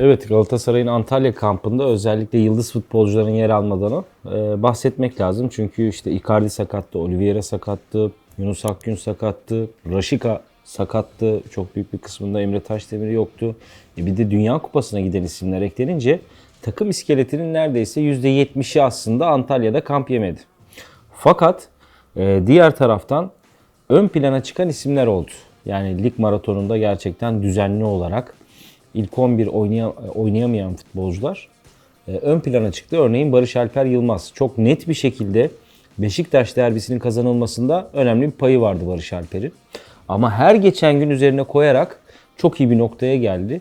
Evet Galatasaray'ın Antalya kampında özellikle yıldız futbolcuların yer almadığını e, bahsetmek lazım. Çünkü işte Icardi sakattı, Oliveira sakattı, Yunus Akgün sakattı, Raşika sakattı. Çok büyük bir kısmında Emre Taşdemir yoktu. E bir de Dünya Kupası'na giden isimler eklenince takım iskeletinin neredeyse %70'i aslında Antalya'da kamp yemedi. Fakat e, diğer taraftan ön plana çıkan isimler oldu. Yani lig maratonunda gerçekten düzenli olarak ilk 11 oynaya- oynayamayan futbolcular e, ön plana çıktı. Örneğin Barış Alper Yılmaz çok net bir şekilde Beşiktaş derbisinin kazanılmasında önemli bir payı vardı Barış Alper'in. Ama her geçen gün üzerine koyarak çok iyi bir noktaya geldi.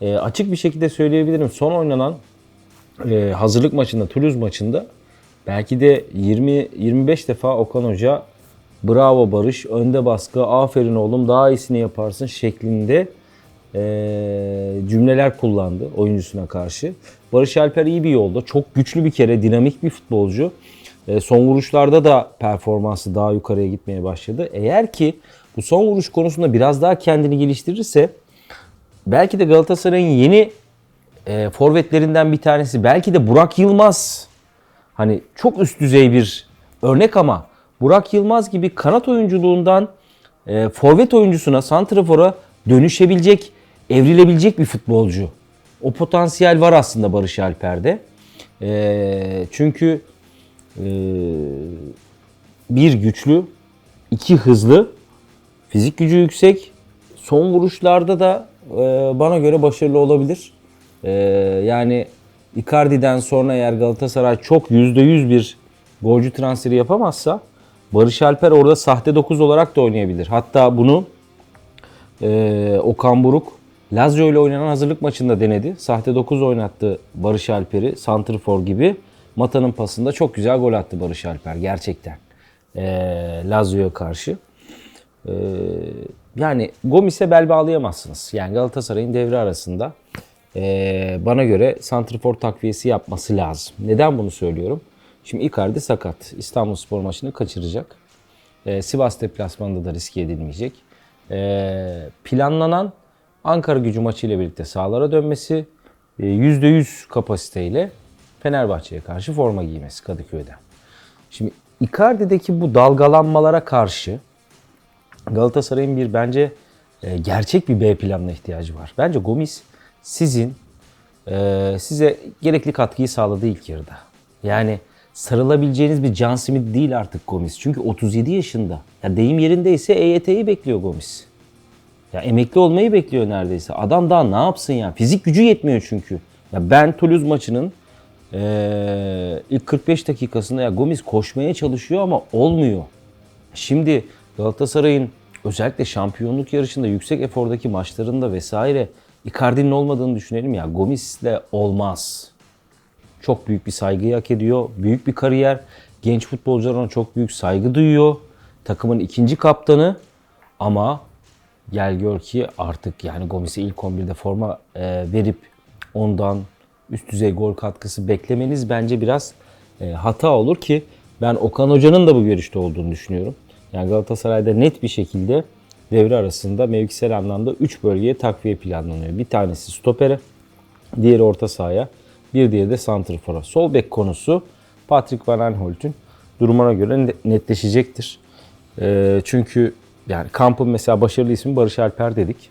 E, açık bir şekilde söyleyebilirim. Son oynanan e, hazırlık maçında, Toulouse maçında belki de 20-25 defa Okan Hoca bravo Barış, önde baskı, aferin oğlum daha iyisini yaparsın şeklinde e, cümleler kullandı oyuncusuna karşı. Barış Alper iyi bir yolda. Çok güçlü bir kere, dinamik bir futbolcu. E, son vuruşlarda da performansı daha yukarıya gitmeye başladı. Eğer ki bu son vuruş konusunda biraz daha kendini geliştirirse belki de Galatasaray'ın yeni e, forvetlerinden bir tanesi belki de Burak Yılmaz. Hani çok üst düzey bir örnek ama Burak Yılmaz gibi kanat oyunculuğundan e, forvet oyuncusuna, santrafora dönüşebilecek, evrilebilecek bir futbolcu. O potansiyel var aslında Barış Alper'de. E, çünkü e, bir güçlü, iki hızlı, fizik gücü yüksek. Son vuruşlarda da e, bana göre başarılı olabilir. E, yani Icardi'den sonra eğer Galatasaray çok %100 bir golcü transferi yapamazsa Barış Alper orada sahte 9 olarak da oynayabilir. Hatta bunu e, Okan Buruk Lazio ile oynanan hazırlık maçında denedi. Sahte 9 oynattı Barış Alper'i. Santrfor gibi. Mata'nın pasında çok güzel gol attı Barış Alper gerçekten. E, Lazio'ya karşı. E, yani Gomis'e bel bağlayamazsınız. Yani Galatasaray'ın devre arasında e, bana göre Santrfor takviyesi yapması lazım. Neden bunu söylüyorum? Şimdi Icardi sakat. İstanbul Spor maçını kaçıracak. E, Sivas deplasmanında da riske edilmeyecek. E, planlanan Ankara gücü maçı ile birlikte sahalara dönmesi, e, %100 kapasiteyle Fenerbahçe'ye karşı forma giymesi Kadıköy'de. Şimdi Icardi'deki bu dalgalanmalara karşı Galatasaray'ın bir bence e, gerçek bir B planına ihtiyacı var. Bence Gomis sizin e, size gerekli katkıyı sağladı ilk yarıda. Yani sarılabileceğiniz bir Can Smith değil artık Gomis. Çünkü 37 yaşında. Ya deyim yerindeyse EYT'yi bekliyor Gomis. Ya emekli olmayı bekliyor neredeyse. Adam daha ne yapsın ya? Fizik gücü yetmiyor çünkü. Ya ben Toulouse maçının eee, ilk 45 dakikasında ya Gomis koşmaya çalışıyor ama olmuyor. Şimdi Galatasaray'ın özellikle şampiyonluk yarışında yüksek efordaki maçlarında vesaire Icardi'nin olmadığını düşünelim ya Gomis'le olmaz. Çok büyük bir saygıyı hak ediyor. Büyük bir kariyer. Genç futbolcular ona çok büyük saygı duyuyor. Takımın ikinci kaptanı ama gel gör ki artık yani Gomis'e ilk 11'de forma e, verip ondan üst düzey gol katkısı beklemeniz bence biraz e, hata olur ki ben Okan Hoca'nın da bu görüşte olduğunu düşünüyorum. Yani Galatasaray'da net bir şekilde devre arasında mevkisel anlamda 3 bölgeye takviye planlanıyor. Bir tanesi stopere, diğeri orta sahaya, bir diğeri de santrfora. Sol bek konusu Patrick Van Aanholt'ün durumuna göre netleşecektir. E, çünkü yani kampın mesela başarılı ismi Barış Alper dedik.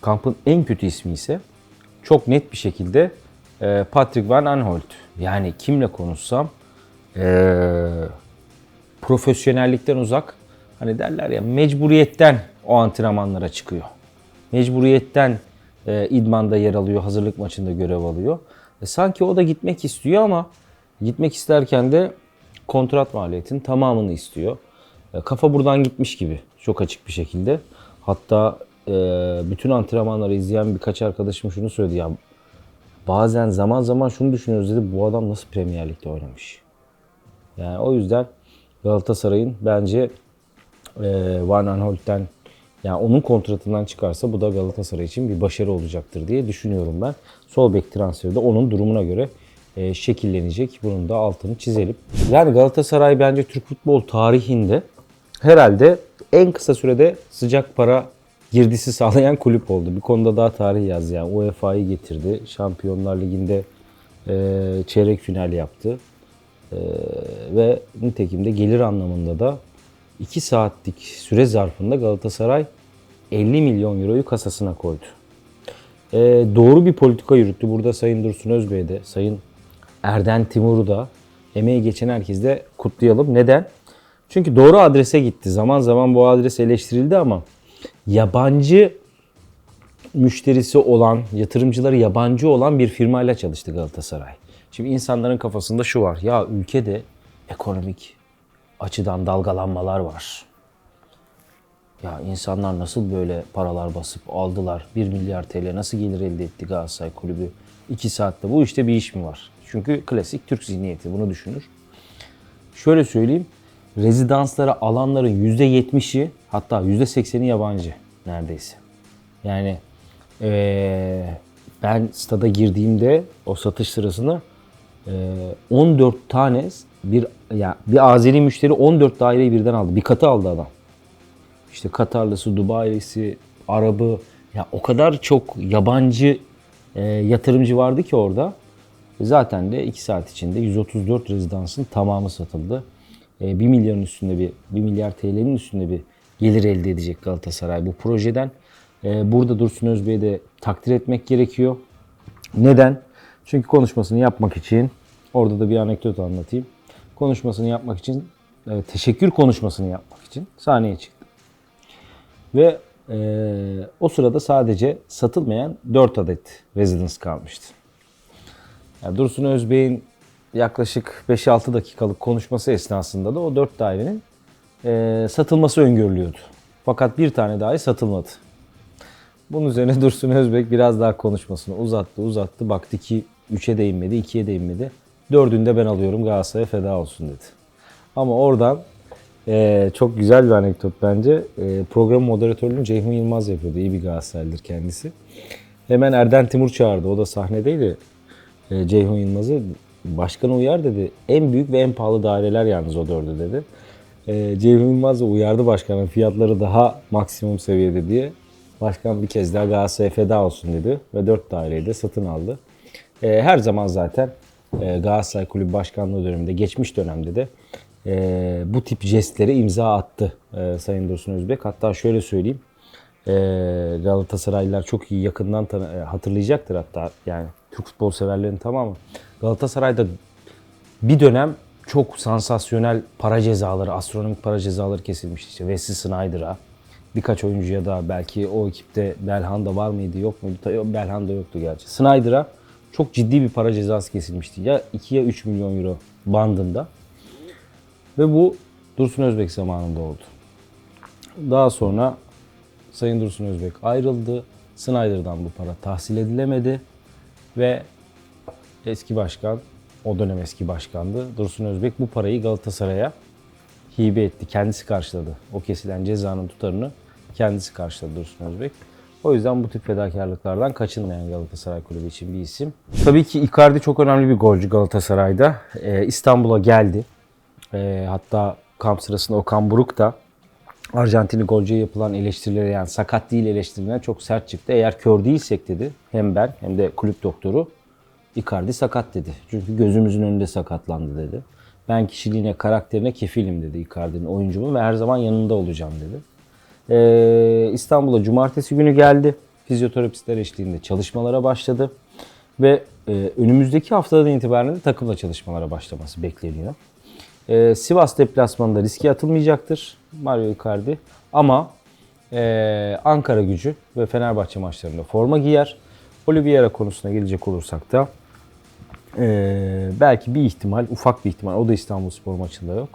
Kampın en kötü ismi ise çok net bir şekilde e, Patrick Van Aanholt. Yani kimle konuşsam e, profesyonellikten uzak. Hani derler ya mecburiyetten o antrenmanlara çıkıyor. Mecburiyetten e, idmanda yer alıyor, hazırlık maçında görev alıyor. E, sanki o da gitmek istiyor ama gitmek isterken de kontrat maliyetinin tamamını istiyor. E, kafa buradan gitmiş gibi çok açık bir şekilde. Hatta e, bütün antrenmanları izleyen birkaç arkadaşım şunu söyledi ya bazen zaman zaman şunu düşünüyoruz dedi bu adam nasıl Premier Lig'de oynamış. Yani o yüzden Galatasaray'ın bence e, Van Aanholt'ten yani onun kontratından çıkarsa bu da Galatasaray için bir başarı olacaktır diye düşünüyorum ben. Sol bek transferi de onun durumuna göre e, şekillenecek. Bunun da altını çizelim. Yani Galatasaray bence Türk futbol tarihinde herhalde en kısa sürede sıcak para girdisi sağlayan kulüp oldu. Bir konuda daha tarih yazdı. Yani UEFA'yı getirdi. Şampiyonlar Ligi'nde e, çeyrek final yaptı. E, ve nitekim de gelir anlamında da 2 saatlik süre zarfında Galatasaray 50 milyon euroyu kasasına koydu. E, doğru bir politika yürüttü. Burada Sayın Dursun Özbey de, Sayın Erden Timur'u da, emeği geçen herkesi de kutlayalım. Neden? Çünkü doğru adrese gitti. Zaman zaman bu adres eleştirildi ama yabancı müşterisi olan, yatırımcıları yabancı olan bir firmayla çalıştı Galatasaray. Şimdi insanların kafasında şu var. Ya ülkede ekonomik açıdan dalgalanmalar var. Ya insanlar nasıl böyle paralar basıp aldılar? 1 milyar TL nasıl gelir elde etti Galatasaray kulübü? 2 saatte bu işte bir iş mi var? Çünkü klasik Türk zihniyeti bunu düşünür. Şöyle söyleyeyim. Rezidanslara alanların %70'i hatta %80'i yabancı neredeyse. Yani eee, ben stada girdiğimde o satış sırasında eee, 14 tane bir ya bir Azeri müşteri 14 daireyi birden aldı. Bir katı aldı adam. İşte Katarlısı, Dubai'lisi, Arabı ya o kadar çok yabancı e, yatırımcı vardı ki orada. Zaten de 2 saat içinde 134 rezidansın tamamı satıldı. E, 1 milyarın üstünde bir 1 milyar TL'nin üstünde bir gelir elde edecek Galatasaray bu projeden. E, burada Dursun Özbey'i de takdir etmek gerekiyor. Neden? Çünkü konuşmasını yapmak için orada da bir anekdot anlatayım. Konuşmasını yapmak için e, teşekkür konuşmasını yapmak için sahneye çıktı. Ve e, o sırada sadece satılmayan 4 adet residence kalmıştı. Yani Dursun Özbey'in yaklaşık 5-6 dakikalık konuşması esnasında da o 4 dairenin e, satılması öngörülüyordu. Fakat bir tane dahi satılmadı. Bunun üzerine Dursun Özbek biraz daha konuşmasını uzattı uzattı. Baktı ki 3'e de inmedi, 2'ye de inmedi. Dördünde ben alıyorum Galatasaray'a feda olsun dedi. Ama oradan ee, çok güzel bir anekdot bence. Ee, program moderatörlüğünü Ceyhun Yılmaz yapıyordu. İyi bir Galatasaraylıdır kendisi. Hemen Erden Timur çağırdı. O da sahnedeydi. Ee, Ceyhun Yılmaz'ı başkanı uyar dedi. En büyük ve en pahalı daireler yalnız o dördü dedi. Ee, Ceyhun Yılmaz uyardı başkanın fiyatları daha maksimum seviyede diye. Başkan bir kez daha Galatasaray'a feda olsun dedi ve dört daireyi de satın aldı. Ee, her zaman zaten e, Galatasaray Kulübü Başkanlığı döneminde, geçmiş dönemde de e, bu tip jestlere imza attı e, Sayın Dursun Özbek. Hatta şöyle söyleyeyim. E, Galatasaraylılar çok iyi yakından e, hatırlayacaktır hatta yani Türk futbol severlerin tamamı. Galatasaray'da bir dönem çok sansasyonel para cezaları, astronomik para cezaları kesilmişti. İşte Wesley Snyder'a, birkaç oyuncuya da belki o ekipte Belhanda var mıydı yok muydu? Belhanda yoktu gerçi. Snyder'a çok ciddi bir para cezası kesilmişti. Ya 2 ya 3 milyon euro bandında. Ve bu Dursun Özbek zamanında oldu. Daha sonra Sayın Dursun Özbek ayrıldı. Snyder'dan bu para tahsil edilemedi. Ve eski başkan, o dönem eski başkandı. Dursun Özbek bu parayı Galatasaray'a hibe etti. Kendisi karşıladı. O kesilen cezanın tutarını kendisi karşıladı Dursun Özbek. O yüzden bu tip fedakarlıklardan kaçınmayan Galatasaray Kulübü için bir isim. Tabii ki Icardi çok önemli bir golcü Galatasaray'da. Ee, İstanbul'a geldi. Ee, hatta kamp sırasında Okan Buruk da Arjantinli golcüye yapılan eleştirilere yani sakat değil eleştirilerine çok sert çıktı. Eğer kör değilsek dedi hem ben hem de kulüp doktoru Icardi sakat dedi. Çünkü gözümüzün önünde sakatlandı dedi. Ben kişiliğine, karakterine kefilim dedi Icardi'nin oyuncumun ve her zaman yanında olacağım dedi. Ee, İstanbul'a cumartesi günü geldi. Fizyoterapistler eşliğinde çalışmalara başladı. Ve e, önümüzdeki haftadan itibaren de takımla çalışmalara başlaması bekleniyor. Ee, Sivas deplasmanında riske atılmayacaktır Mario Icardi. Ama e, Ankara gücü ve Fenerbahçe maçlarında forma giyer. Oliveira konusuna gelecek olursak da e, belki bir ihtimal, ufak bir ihtimal, o da İstanbul Spor maçında yok.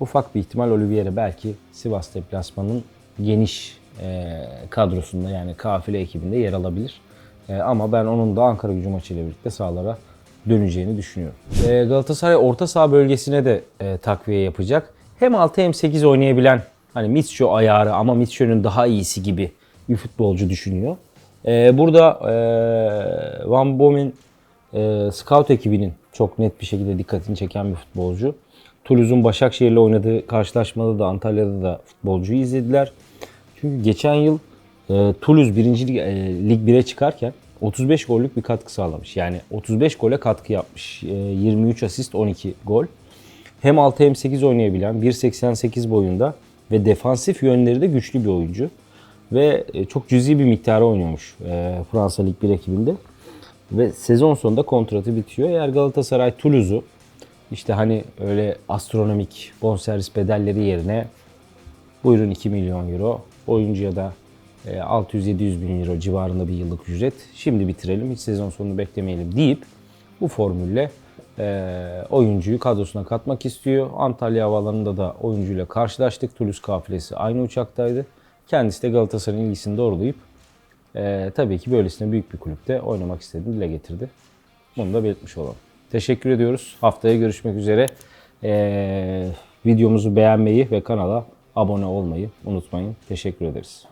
Ufak bir ihtimal Oliveira belki Sivas deplasmanının geniş e, kadrosunda yani kafile ekibinde yer alabilir. E, ama ben onun da Ankara gücü maçıyla birlikte sahalara döneceğini düşünüyorum. E, Galatasaray orta saha bölgesine de e, takviye yapacak. Hem 6 hem 8 oynayabilen hani Mitcho ayarı ama Mitcho'nun daha iyisi gibi bir futbolcu düşünüyor. E, burada e, Van Bommen e, scout ekibinin çok net bir şekilde dikkatini çeken bir futbolcu. Toulouse'un Başakşehir'le oynadığı karşılaşmada da Antalya'da da futbolcuyu izlediler. Çünkü geçen yıl e, Toulouse 1. Lig, e, Lig 1'e çıkarken 35 gollük bir katkı sağlamış. Yani 35 gole katkı yapmış. E, 23 asist 12 gol. Hem 6 hem 8 oynayabilen 1.88 boyunda ve defansif yönleri de güçlü bir oyuncu. Ve e, çok cüzi bir miktara oynuyormuş e, Fransa Lig 1 ekibinde. Ve sezon sonunda kontratı bitiyor. Eğer Galatasaray Toulouse'u işte hani öyle astronomik bonservis bedelleri yerine buyurun 2 milyon euro oyuncuya da e, 600-700 bin euro civarında bir yıllık ücret. Şimdi bitirelim hiç sezon sonunu beklemeyelim deyip bu formülle e, oyuncuyu kadrosuna katmak istiyor. Antalya havalarında da oyuncuyla karşılaştık. Toulouse kafilesi aynı uçaktaydı. Kendisi de Galatasaray'ın ilgisini doğrulayıp e, tabii ki böylesine büyük bir kulüpte oynamak istediğini dile getirdi. Bunu da belirtmiş olalım. Teşekkür ediyoruz. Haftaya görüşmek üzere. E, videomuzu beğenmeyi ve kanala abone olmayı unutmayın. Teşekkür ederiz.